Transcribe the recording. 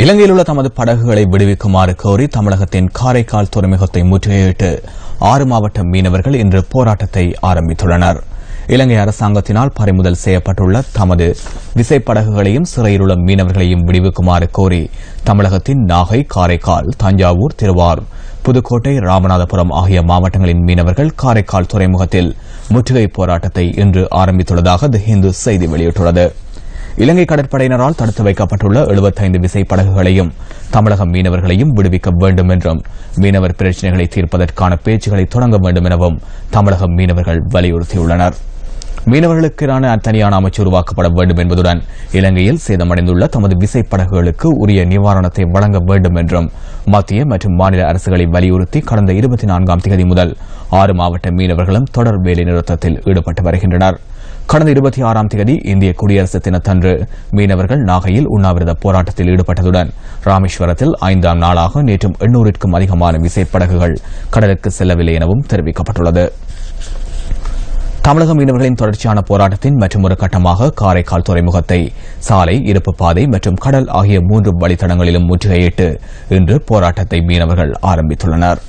இலங்கையில் உள்ள தமது படகுகளை விடுவிக்குமாறு கோரி தமிழகத்தின் காரைக்கால் துறைமுகத்தை முற்றுகையிட்டு ஆறு மாவட்ட மீனவர்கள் இன்று போராட்டத்தை ஆரம்பித்துள்ளனர். இலங்கை அரசாங்கத்தினால் பறிமுதல் செய்யப்பட்டுள்ள தமது விசைப்படகுகளையும் சிறையில் உள்ள மீனவர்களையும் விடுவிக்குமாறு கோரி தமிழகத்தின் நாகை காரைக்கால் தஞ்சாவூர் திருவாரூர் புதுக்கோட்டை ராமநாதபுரம் ஆகிய மாவட்டங்களின் மீனவர்கள் காரைக்கால் துறைமுகத்தில் முற்றுகை போராட்டத்தை இன்று ஆரம்பித்துள்ளதாக தி ஹிந்து செய்தி வெளியிட்டுள்ளது. இலங்கை கடற்படையினரால் தடுத்து வைக்கப்பட்டுள்ள 75 விசைப்படகுகளையும் தமிழக மீனவர்களையும் விடுவிக்க வேண்டும் என்றும் மீனவர் பிரச்சினைகளை தீர்ப்பதற்கான பேச்சுகளை தொடங்க வேண்டும் எனவும் தமிழக மீனவர்கள் வலியுறுத்தியுள்ளனர். மீனவர்களுக்கான தனியான அமைச்சு உருவாக்கப்பட வேண்டும் என்பதுடன் இலங்கையில் சேதமடைந்துள்ள தமது விசைப்படகுகளுக்கு உரிய நிவாரணத்தை வழங்க வேண்டும் என்றும் மத்திய மற்றும் மாநில அரசுகளை வலியுறுத்தி கடந்த இருபத்தி நான்காம் தேதி முதல் ஆறு மாவட்ட மீனவர்களும் தொடர் வேலை நிறுத்தத்தில் ஈடுபட்டு வருகின்றனர். கடந்த இருபத்தி ஆறாம் தேதி இந்திய குடியரசு தினத்தன்று மீனவர்கள் நாகையில் உண்ணாவிரத போராட்டத்தில் ஈடுபட்டதுடன் ராமேஸ்வரத்தில் ஐந்தாம் நாளாக நேற்றும் எண்ணூறிற்கும் அதிகமான விசைப்படகுகள் கடலுக்கு செல்லவில்லை எனவும் தெரிவிக்கப்பட்டுள்ளது. தமிழக மீனவர்களின் தொடர்ச்சியான போராட்டத்தின் மற்றொரு கட்டமாக காரைக்கால் துறைமுகத்தை சாலை இருப்பு பாதை மற்றும் கடல் ஆகிய மூன்று வழித்தடங்களிலும் முற்றுகையிட்டு இன்று போராட்டத்தை மீனவர்கள் ஆரம்பித்துள்ளனர்.